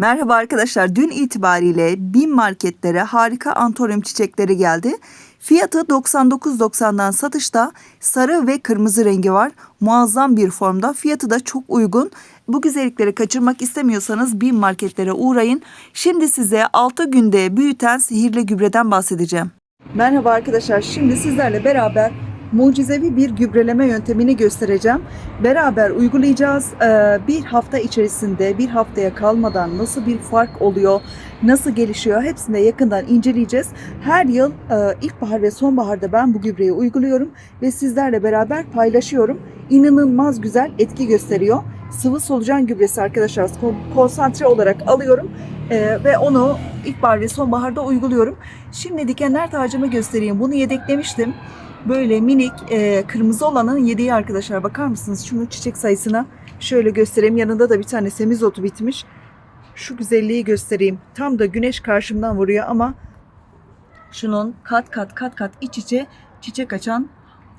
Merhaba arkadaşlar. Dün itibariyle bin marketlere harika antoryum çiçekleri geldi. Fiyatı 99.90'dan satışta sarı ve kırmızı rengi var. Muazzam bir formda. Fiyatı da çok uygun. Bu güzellikleri kaçırmak istemiyorsanız bin marketlere uğrayın. Şimdi size 6 günde büyüten sihirli gübreden bahsedeceğim. Merhaba arkadaşlar. Şimdi sizlerle beraber mucizevi bir gübreleme yöntemini göstereceğim. Beraber uygulayacağız. Ee, bir hafta içerisinde bir haftaya kalmadan nasıl bir fark oluyor, nasıl gelişiyor hepsini de yakından inceleyeceğiz. Her yıl e, ilkbahar ve sonbaharda ben bu gübreyi uyguluyorum ve sizlerle beraber paylaşıyorum. İnanılmaz güzel etki gösteriyor. Sıvı solucan gübresi arkadaşlar kon- konsantre olarak alıyorum e, ve onu ilkbahar ve sonbaharda uyguluyorum. Şimdi dikenler tacımı göstereyim. Bunu yedeklemiştim. Böyle minik e, kırmızı olanın yediği arkadaşlar bakar mısınız? Şunun çiçek sayısına şöyle göstereyim. Yanında da bir tane semizotu bitmiş. Şu güzelliği göstereyim. Tam da güneş karşımdan vuruyor ama şunun kat kat kat kat iç içe çiçek açan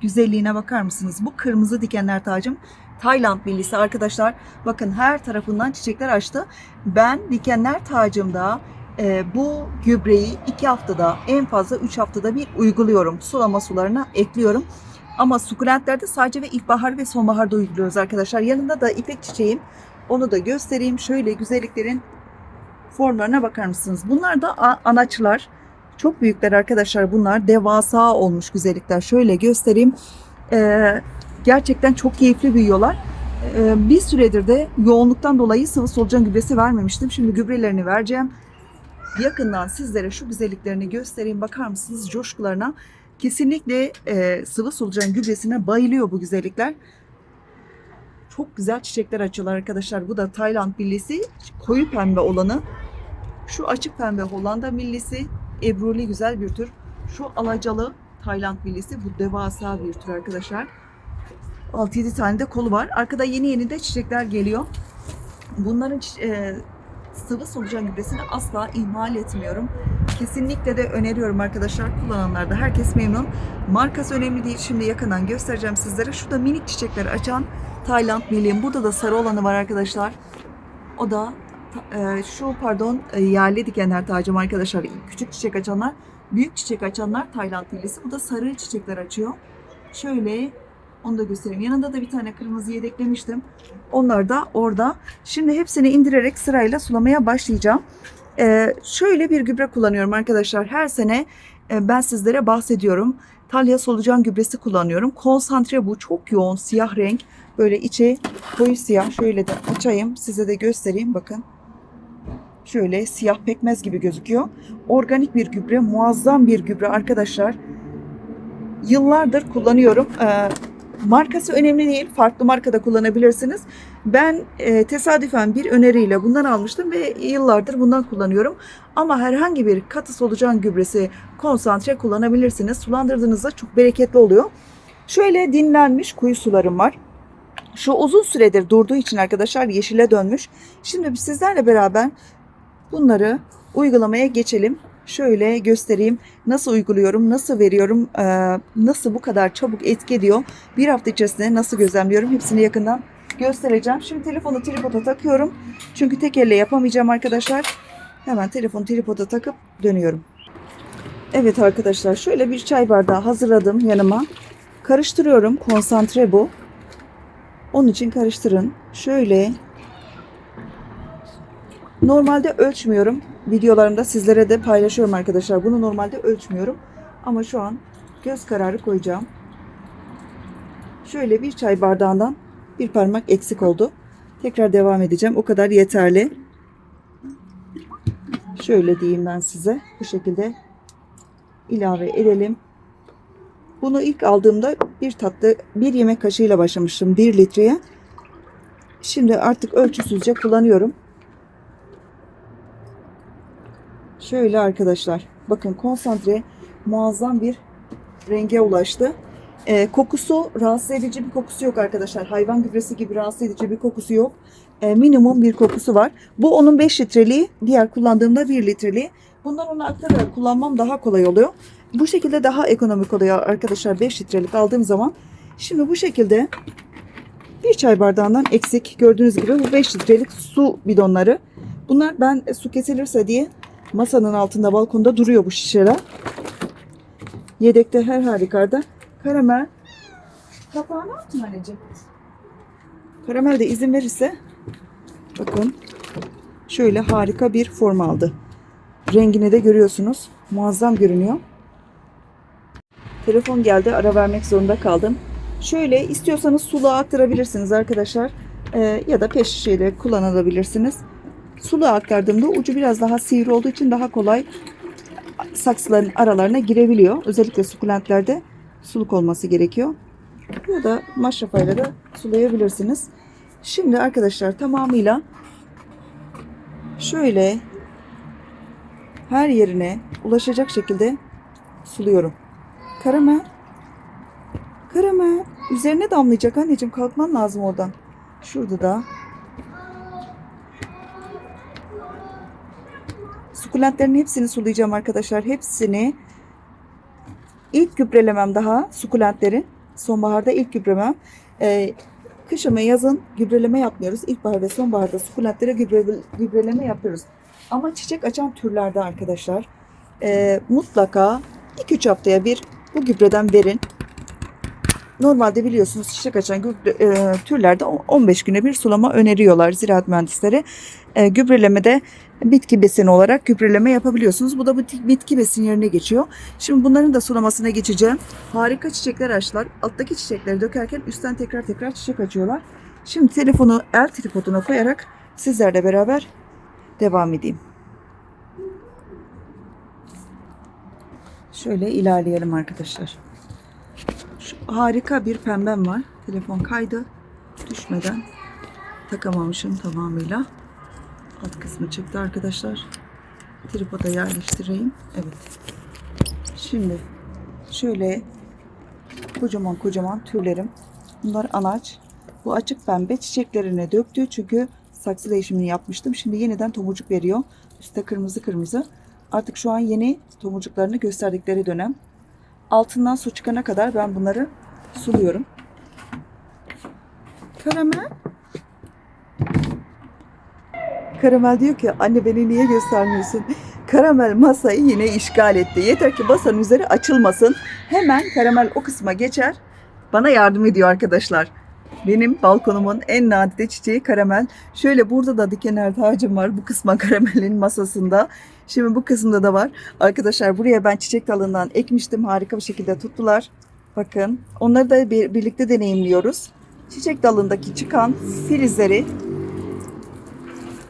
güzelliğine bakar mısınız? Bu kırmızı dikenler tacım Tayland millisi arkadaşlar. Bakın her tarafından çiçekler açtı. Ben dikenler tacımda e, bu gübreyi 2 haftada en fazla 3 haftada bir uyguluyorum. Sulama sularına ekliyorum. Ama sukulentlerde sadece ve ilkbahar ve sonbaharda uyguluyoruz arkadaşlar. Yanında da ipek çiçeğim. Onu da göstereyim. Şöyle güzelliklerin formlarına bakar mısınız? Bunlar da anaçlar. Çok büyükler arkadaşlar bunlar. Devasa olmuş güzellikler. Şöyle göstereyim. Ee, gerçekten çok keyifli büyüyorlar. Ee, bir süredir de yoğunluktan dolayı sıvı solucan gübresi vermemiştim. Şimdi gübrelerini vereceğim. Yakından sizlere şu güzelliklerini göstereyim. Bakar mısınız coşkularına? Kesinlikle e, sıvı solucan gübresine bayılıyor bu güzellikler. Çok güzel çiçekler açıyorlar arkadaşlar. Bu da Tayland millisi. Koyu pembe olanı. Şu açık pembe Hollanda millisi. Ebruli güzel bir tür. Şu alacalı Tayland millisi. Bu devasa bir tür arkadaşlar. 6-7 tane de kolu var. Arkada yeni yeni de çiçekler geliyor. Bunların e, sıvı solucan gübresini asla ihmal etmiyorum. Kesinlikle de öneriyorum arkadaşlar. Kullananlar da herkes memnun. Markası önemli değil. Şimdi yakından göstereceğim sizlere. Şurada minik çiçekler açan Tayland milliğim. Burada da sarı olanı var arkadaşlar. O da e, şu pardon e, yerli dikenler tacım arkadaşlar. Küçük çiçek açanlar, büyük çiçek açanlar Tayland millisi. Bu da sarı çiçekler açıyor. Şöyle onu da göstereyim. Yanında da bir tane kırmızı yedeklemiştim. Onlar da orada. Şimdi hepsini indirerek sırayla sulamaya başlayacağım. Ee, şöyle bir gübre kullanıyorum arkadaşlar. Her sene e, ben sizlere bahsediyorum. Talya solucan gübresi kullanıyorum. Konsantre bu çok yoğun siyah renk. Böyle içi koyu siyah. Şöyle de açayım size de göstereyim bakın. Şöyle siyah pekmez gibi gözüküyor. Organik bir gübre, muazzam bir gübre arkadaşlar. Yıllardır kullanıyorum. Ee, markası önemli değil. Farklı markada kullanabilirsiniz. Ben e, tesadüfen bir öneriyle bundan almıştım ve yıllardır bundan kullanıyorum. Ama herhangi bir katı solucan gübresi konsantre kullanabilirsiniz. Sulandırdığınızda çok bereketli oluyor. Şöyle dinlenmiş kuyu sularım var. Şu uzun süredir durduğu için arkadaşlar yeşile dönmüş. Şimdi sizlerle beraber bunları uygulamaya geçelim. Şöyle göstereyim nasıl uyguluyorum, nasıl veriyorum, nasıl bu kadar çabuk etki ediyor. Bir hafta içerisinde nasıl gözlemliyorum hepsini yakından göstereceğim. Şimdi telefonu tripoda takıyorum. Çünkü tek elle yapamayacağım arkadaşlar. Hemen telefonu tripoda takıp dönüyorum. Evet arkadaşlar şöyle bir çay bardağı hazırladım yanıma. Karıştırıyorum. Konsantre bu. Onun için karıştırın. Şöyle Normalde ölçmüyorum. Videolarımda sizlere de paylaşıyorum arkadaşlar. Bunu normalde ölçmüyorum. Ama şu an göz kararı koyacağım. Şöyle bir çay bardağından bir parmak eksik oldu. Tekrar devam edeceğim. O kadar yeterli. Şöyle diyeyim ben size. Bu şekilde ilave edelim. Bunu ilk aldığımda bir tatlı bir yemek kaşığıyla başlamıştım. 1 litreye. Şimdi artık ölçüsüzce kullanıyorum. Şöyle arkadaşlar. Bakın konsantre muazzam bir renge ulaştı. Ee, kokusu rahatsız edici bir kokusu yok arkadaşlar. Hayvan gübresi gibi rahatsız edici bir kokusu yok. Ee, minimum bir kokusu var. Bu onun 5 litreliği. Diğer kullandığımda 1 litreliği. Bundan onu aktararak kullanmam daha kolay oluyor. Bu şekilde daha ekonomik oluyor arkadaşlar 5 litrelik aldığım zaman. Şimdi bu şekilde bir çay bardağından eksik gördüğünüz gibi bu 5 litrelik su bidonları. Bunlar ben e, su kesilirse diye masanın altında balkonda duruyor bu şişeler. Yedekte her halükarda. Karamel. Kapağını attın anneciğim. Karamel de izin verirse bakın şöyle harika bir form aldı. Rengini de görüyorsunuz. Muazzam görünüyor. Telefon geldi. Ara vermek zorunda kaldım. Şöyle istiyorsanız suluğa aktarabilirsiniz arkadaşlar. Ee, ya da peş şişeyle kullanabilirsiniz. Suluğa aktardığımda ucu biraz daha sivri olduğu için daha kolay saksıların aralarına girebiliyor. Özellikle sukulentlerde suluk olması gerekiyor. Ya da maşrafayla da sulayabilirsiniz. Şimdi arkadaşlar tamamıyla şöyle her yerine ulaşacak şekilde suluyorum. Karamel. Karamel. Üzerine damlayacak anneciğim. Kalkman lazım oradan. Şurada da. Sukulentlerin hepsini sulayacağım arkadaşlar. Hepsini. İlk gübrelemem daha sukulentlerin. Sonbaharda ilk gübremem. Ee, kışın ve yazın gübreleme yapmıyoruz. İlkbahar ve sonbaharda sukulentlere gübre, gübreleme yapıyoruz. Ama çiçek açan türlerde arkadaşlar e, mutlaka 2-3 haftaya bir bu gübreden verin. Normalde biliyorsunuz çiçek açan gübre, e, türlerde 15 güne bir sulama öneriyorlar ziraat mühendisleri. E, gübrelemede bitki besini olarak gübreleme yapabiliyorsunuz. Bu da bitki, bitki besin yerine geçiyor. Şimdi bunların da sulamasına geçeceğim. Harika çiçekler açtılar. Alttaki çiçekleri dökerken üstten tekrar tekrar çiçek açıyorlar. Şimdi telefonu el tripoduna koyarak sizlerle beraber devam edeyim. Şöyle ilerleyelim arkadaşlar. Şu harika bir pembem var. Telefon kaydı. Düşmeden takamamışım tamamıyla. Alt kısmı çıktı arkadaşlar. Tripoda yerleştireyim. Evet. Şimdi şöyle kocaman kocaman türlerim. Bunlar anaç. Bu açık pembe çiçeklerine döktü. Çünkü saksı değişimini yapmıştım. Şimdi yeniden tomurcuk veriyor. Üstte kırmızı kırmızı. Artık şu an yeni tomurcuklarını gösterdikleri dönem. Altından su çıkana kadar ben bunları suluyorum. Karamel. Karamel diyor ki anne beni niye göstermiyorsun? Karamel masayı yine işgal etti. Yeter ki masanın üzeri açılmasın. Hemen karamel o kısma geçer. Bana yardım ediyor arkadaşlar. Benim balkonumun en nadide çiçeği karamel. Şöyle burada da diken ağacım var bu kısma karamelin masasında. Şimdi bu kısımda da var. Arkadaşlar buraya ben çiçek dalından ekmiştim. Harika bir şekilde tuttular. Bakın onları da bir, birlikte deneyimliyoruz. Çiçek dalındaki çıkan filizleri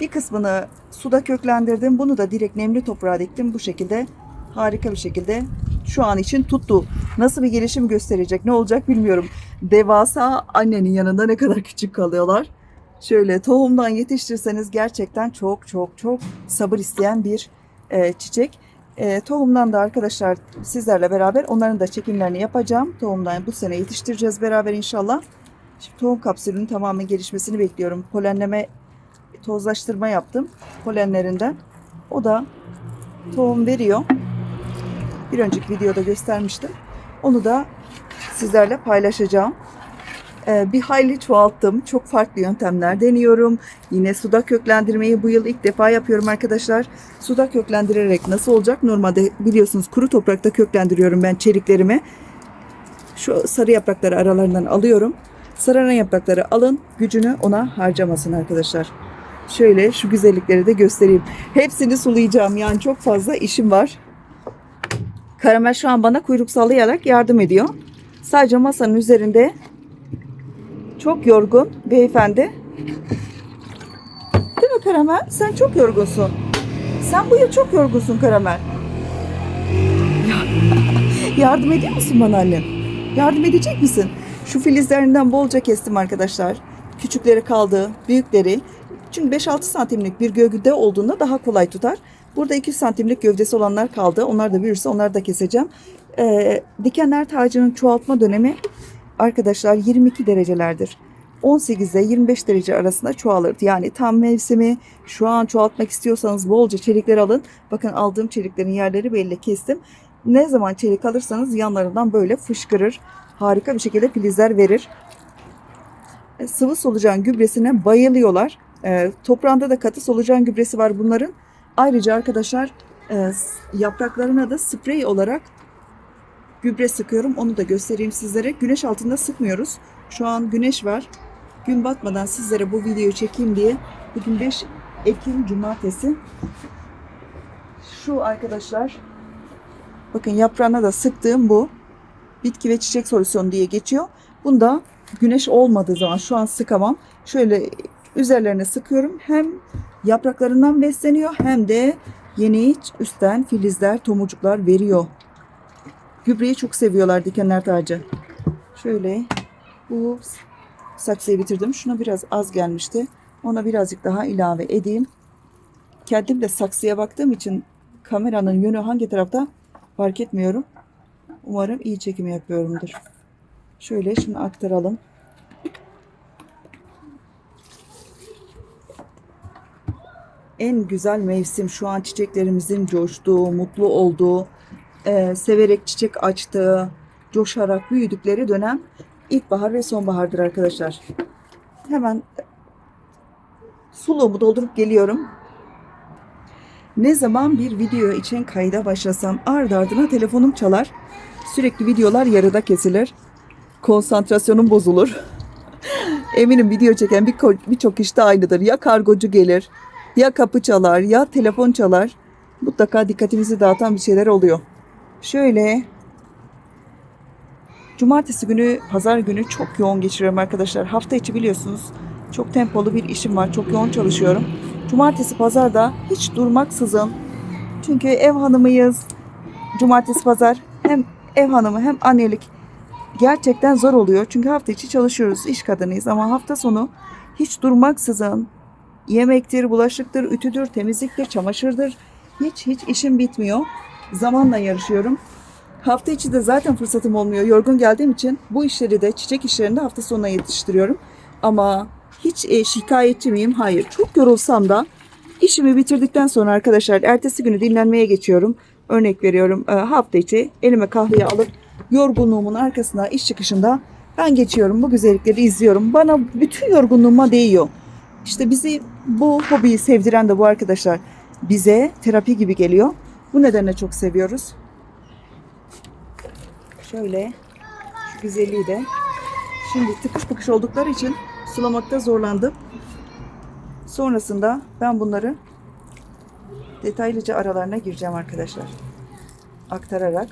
bir kısmını suda köklendirdim. Bunu da direkt nemli toprağa diktim. Bu şekilde harika bir şekilde şu an için tuttu. Nasıl bir gelişim gösterecek ne olacak bilmiyorum. Devasa annenin yanında ne kadar küçük kalıyorlar. Şöyle tohumdan yetiştirseniz gerçekten çok çok çok sabır isteyen bir e, çiçek. E, tohumdan da arkadaşlar sizlerle beraber onların da çekimlerini yapacağım. Tohumdan bu sene yetiştireceğiz beraber inşallah. Şimdi tohum kapsülünün tamamen gelişmesini bekliyorum. Polenleme tozlaştırma yaptım polenlerinden. O da tohum veriyor. Bir önceki videoda göstermiştim. Onu da sizlerle paylaşacağım. Ee, bir hayli çoğalttım. Çok farklı yöntemler deniyorum. Yine suda köklendirmeyi bu yıl ilk defa yapıyorum arkadaşlar. Suda köklendirerek nasıl olacak? Normalde biliyorsunuz kuru toprakta köklendiriyorum ben çeliklerimi. Şu sarı yaprakları aralarından alıyorum. Sararan yaprakları alın. Gücünü ona harcamasın arkadaşlar. Şöyle şu güzellikleri de göstereyim. Hepsini sulayacağım. Yani çok fazla işim var. Karamel şu an bana kuyruk sallayarak yardım ediyor. Sadece masanın üzerinde çok yorgun beyefendi. Değil mi Karamel? Sen çok yorgunsun. Sen bu yıl çok yorgunsun Karamel. Yardım ediyor musun bana annem? Yardım edecek misin? Şu filizlerinden bolca kestim arkadaşlar. Küçükleri kaldı, büyükleri. Çünkü 5-6 santimlik bir gövde olduğunda daha kolay tutar. Burada 2 santimlik gövdesi olanlar kaldı. Onlar da büyürse onları da keseceğim. Ee, dikenler tacının çoğaltma dönemi arkadaşlar 22 derecelerdir. 18 ile 25 derece arasında çoğalır. Yani tam mevsimi şu an çoğaltmak istiyorsanız bolca çelikler alın. Bakın aldığım çeliklerin yerleri belli kestim. Ne zaman çelik alırsanız yanlarından böyle fışkırır. Harika bir şekilde filizler verir. E, Sıvı solucan gübresine bayılıyorlar. E, toprağında da katı solucan gübresi var bunların. Ayrıca arkadaşlar e, yapraklarına da sprey olarak gübre sıkıyorum. Onu da göstereyim sizlere. Güneş altında sıkmıyoruz. Şu an güneş var. Gün batmadan sizlere bu videoyu çekeyim diye. Bugün 5 Ekim Cumartesi. Şu arkadaşlar bakın yaprağına da sıktığım bu. Bitki ve çiçek solüsyonu diye geçiyor. Bunda güneş olmadığı zaman şu an sıkamam. Şöyle üzerlerine sıkıyorum. Hem yapraklarından besleniyor hem de yeni üstten filizler, tomurcuklar veriyor. Gübreyi çok seviyorlar dikenler tacı. Şöyle bu saksıyı bitirdim. Şuna biraz az gelmişti. Ona birazcık daha ilave edeyim. Kendim de saksıya baktığım için kameranın yönü hangi tarafta fark etmiyorum. Umarım iyi çekim yapıyorumdur. Şöyle şunu aktaralım. En güzel mevsim şu an çiçeklerimizin coştuğu, mutlu olduğu, e, severek çiçek açtığı, coşarak büyüdükleri dönem ilkbahar ve sonbahardır arkadaşlar. Hemen suluğumu doldurup geliyorum. Ne zaman bir video için kayda başlasam ard ardına telefonum çalar. Sürekli videolar yarıda kesilir. Konsantrasyonum bozulur. Eminim video çeken bir birçok kişi de aynıdır. Ya kargocu gelir, ya kapı çalar, ya telefon çalar. Mutlaka dikkatimizi dağıtan bir şeyler oluyor. Şöyle Cumartesi günü, pazar günü çok yoğun geçiriyorum arkadaşlar. Hafta içi biliyorsunuz çok tempolu bir işim var. Çok yoğun çalışıyorum. Cumartesi, pazarda hiç durmaksızın. Çünkü ev hanımıyız. Cumartesi, pazar hem ev hanımı hem annelik gerçekten zor oluyor. Çünkü hafta içi çalışıyoruz. iş kadınıyız ama hafta sonu hiç durmaksızın yemektir, bulaşıktır, ütüdür, temizliktir, çamaşırdır. Hiç hiç işim bitmiyor. Zamanla yarışıyorum. Hafta içi de zaten fırsatım olmuyor. Yorgun geldiğim için bu işleri de çiçek işlerini hafta sonuna yetiştiriyorum. Ama hiç e, şikayetçi miyim? Hayır. Çok yorulsam da işimi bitirdikten sonra arkadaşlar ertesi günü dinlenmeye geçiyorum. Örnek veriyorum e, hafta içi elime kahveyi alıp yorgunluğumun arkasına iş çıkışında ben geçiyorum. Bu güzellikleri izliyorum. Bana bütün yorgunluğuma değiyor. İşte bizi bu hobiyi sevdiren de bu arkadaşlar. Bize terapi gibi geliyor. Bu nedenle çok seviyoruz. Şöyle şu güzelliği de. Şimdi tıkış tıkış oldukları için sulamakta zorlandım. Sonrasında ben bunları detaylıca aralarına gireceğim arkadaşlar. Aktararak.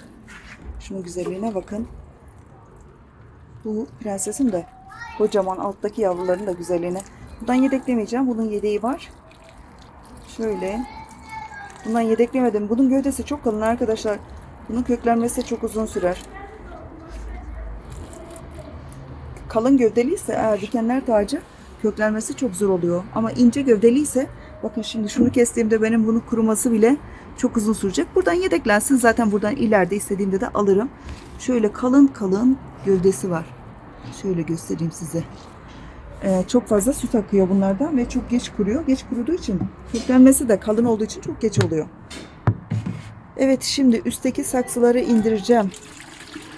Şunun güzelliğine bakın. Bu prensesim de kocaman alttaki yavruların da güzelliğine. Bundan yedeklemeyeceğim. Bunun yedeği var. Şöyle. Bundan yedeklemedim. Bunun gövdesi çok kalın arkadaşlar. Bunun köklenmesi çok uzun sürer. Kalın gövdeliyse eğer dikenler tacı köklenmesi çok zor oluyor. Ama ince gövdeliyse bakın şimdi şunu kestiğimde benim bunun kuruması bile çok uzun sürecek. Buradan yedeklensin. Zaten buradan ileride istediğimde de alırım. Şöyle kalın kalın gövdesi var. Şöyle göstereyim size. Ee, çok fazla süt akıyor bunlardan ve çok geç kuruyor. Geç kuruduğu için köklenmesi de kalın olduğu için çok geç oluyor. Evet şimdi üstteki saksıları indireceğim.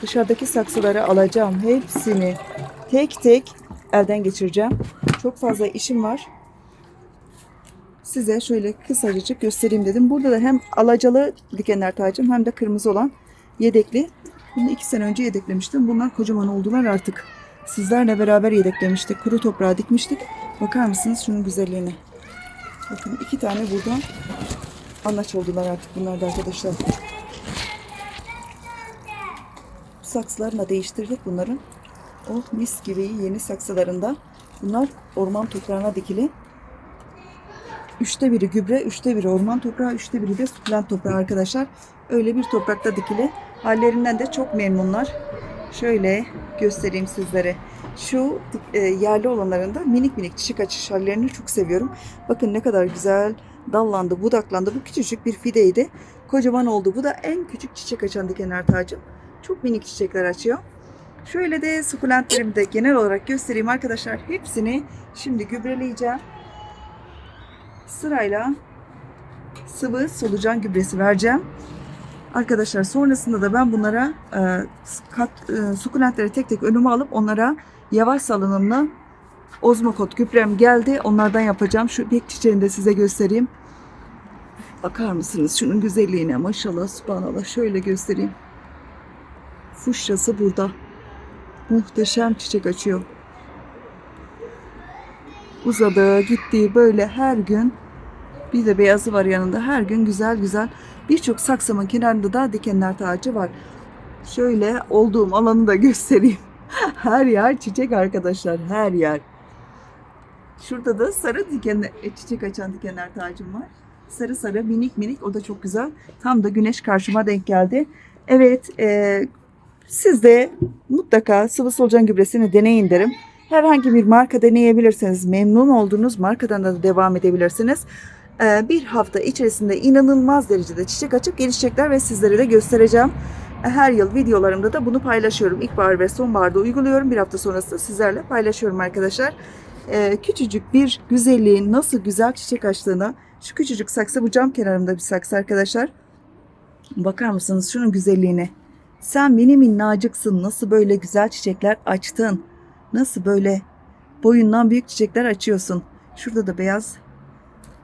Dışarıdaki saksıları alacağım. Hepsini tek tek elden geçireceğim. Çok fazla işim var. Size şöyle kısacık göstereyim dedim. Burada da hem alacalı dikenler tacım hem de kırmızı olan yedekli. Bunu iki sene önce yedeklemiştim. Bunlar kocaman oldular artık. Sizlerle beraber yedeklemiştik. Kuru toprağa dikmiştik. Bakar mısınız şunun güzelliğine? Bakın iki tane burada anlaç oldular artık bunlar da arkadaşlar. Saksılarını da değiştirdik bunların. Oh mis gibi yeni saksılarında. Bunlar orman toprağına dikili. Üçte biri gübre, üçte biri orman toprağı, üçte biri de sukulent toprağı arkadaşlar. Öyle bir toprakta dikili. Hallerinden de çok memnunlar. Şöyle göstereyim sizlere. Şu e, yerli olanlarında minik minik çiçek açış çok seviyorum. Bakın ne kadar güzel dallandı, budaklandı. Bu küçücük bir fideydi. Kocaman oldu. Bu da en küçük çiçek açan dikenler tacım. Çok minik çiçekler açıyor. Şöyle de sukulentlerimi de genel olarak göstereyim arkadaşlar. Hepsini şimdi gübreleyeceğim. Sırayla sıvı solucan gübresi vereceğim. Arkadaşlar sonrasında da ben bunlara e, kat, e, sukulentleri tek tek önüme alıp onlara yavaş salınımlı Ozmokot gübrem geldi. Onlardan yapacağım. Şu ipek çiçeğini de size göstereyim. Bakar mısınız şunun güzelliğine maşallah subhanallah şöyle göstereyim. Fuşyası burada. Muhteşem çiçek açıyor. Uzadı gitti böyle her gün bir de beyazı var yanında her gün güzel güzel birçok saksımın kenarında da dikenler tacı var. Şöyle olduğum alanı da göstereyim. Her yer çiçek arkadaşlar her yer. Şurada da sarı dikenli e, çiçek açan dikenler tacım var. Sarı sarı minik minik o da çok güzel. Tam da güneş karşıma denk geldi. Evet e, siz de mutlaka sıvı solucan gübresini deneyin derim. Herhangi bir marka deneyebilirsiniz. Memnun olduğunuz markadan da devam edebilirsiniz. E, bir hafta içerisinde inanılmaz derecede çiçek açıp gelişecekler ve sizlere de göstereceğim. E, Her yıl videolarımda da bunu paylaşıyorum. İlkbahar ve sonbaharda uyguluyorum. Bir hafta sonrası sizlerle paylaşıyorum arkadaşlar. Ee, küçücük bir güzelliğin nasıl güzel çiçek açtığını şu küçücük saksı bu cam kenarımda bir saksı arkadaşlar. Bakar mısınız şunun güzelliğine? Sen mini minnacıksın. Nasıl böyle güzel çiçekler açtın? Nasıl böyle boyundan büyük çiçekler açıyorsun? Şurada da beyaz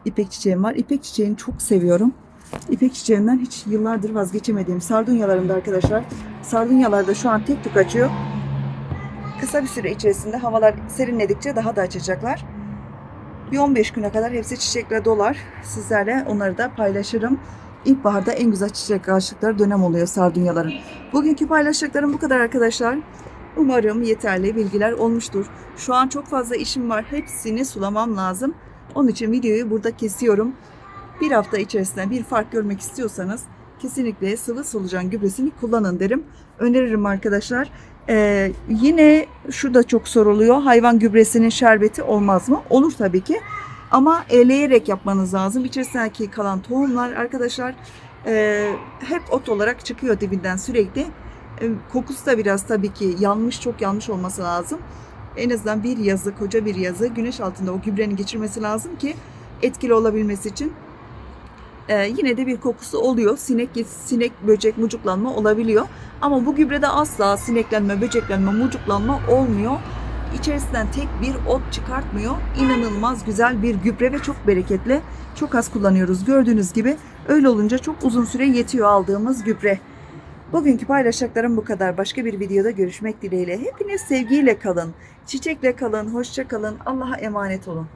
ipek çiçeğim var. İpek çiçeğini çok seviyorum. İpek çiçeğinden hiç yıllardır vazgeçemediğim sardunyalarımda arkadaşlar. Sardunyalar da şu an tek tük açıyor. Kısa bir süre içerisinde havalar serinledikçe daha da açacaklar. Bir 15 güne kadar hepsi çiçekle dolar. Sizlerle onları da paylaşırım. İlkbaharda en güzel çiçek açtıkları dönem oluyor sardunyaların. Bugünkü paylaşacaklarım bu kadar arkadaşlar. Umarım yeterli bilgiler olmuştur. Şu an çok fazla işim var. Hepsini sulamam lazım. Onun için videoyu burada kesiyorum. Bir hafta içerisinde bir fark görmek istiyorsanız kesinlikle sıvı solucan gübresini kullanın derim. Öneririm arkadaşlar. Ee, yine şu da çok soruluyor. Hayvan gübresinin şerbeti olmaz mı? Olur tabii ki. Ama eleyerek yapmanız lazım. İçerisindeki kalan tohumlar arkadaşlar e, hep ot olarak çıkıyor dibinden sürekli. E, kokusu da biraz tabii ki yanmış çok yanmış olması lazım. En azından bir yazı, koca bir yazı güneş altında o gübrenin geçirmesi lazım ki etkili olabilmesi için. Ee, yine de bir kokusu oluyor. Sinek, sinek, böcek, mucuklanma olabiliyor. Ama bu gübrede asla sineklenme, böceklenme, mucuklanma olmuyor. İçerisinden tek bir ot çıkartmıyor. İnanılmaz güzel bir gübre ve çok bereketli. Çok az kullanıyoruz gördüğünüz gibi. Öyle olunca çok uzun süre yetiyor aldığımız gübre. Bugünkü paylaşacaklarım bu kadar. Başka bir videoda görüşmek dileğiyle. Hepiniz sevgiyle kalın. Çiçekle kalın. Hoşça kalın. Allah'a emanet olun.